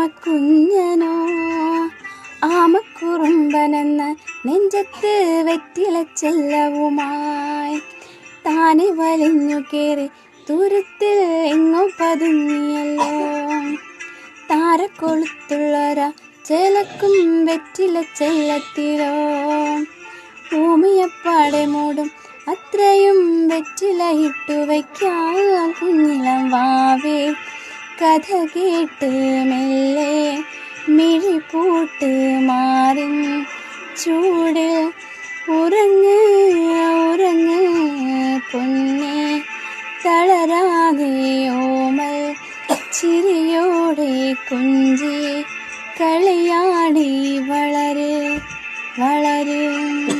ആമക്കുഞ്ഞനോ ആമക്കുറുമ്പനെന്ന നെഞ്ചത്ത് വെറ്റില ചെല്ലവുമായി. താനെ വലിഞ്ഞു കയറി തുരുത്തിൽ എങ്ങോ പതുങ്ങിയല്ലോ. താരക്കൊളുത്തുള്ളൊരു ചേലക്കും വെറ്റില ചെല്ലത്തിലോ. ഭൂമിയപ്പാടെ മൂടും അത്രയും വെറ്റിലയിട്ടു വയ്ക്കാൻ കുഞ്ഞിളം വാവേ. കഥ കേട്ട് മെല്ലെ മിഴി പൂട്ട് മാറിൻ ചൂട് ഉറങ്ങ് ഉറങ്ങ് പൊന്നെ തളരാതെ ചിരിയോടെ കുഞ്ചി കളിയാടി വളര് വളര്.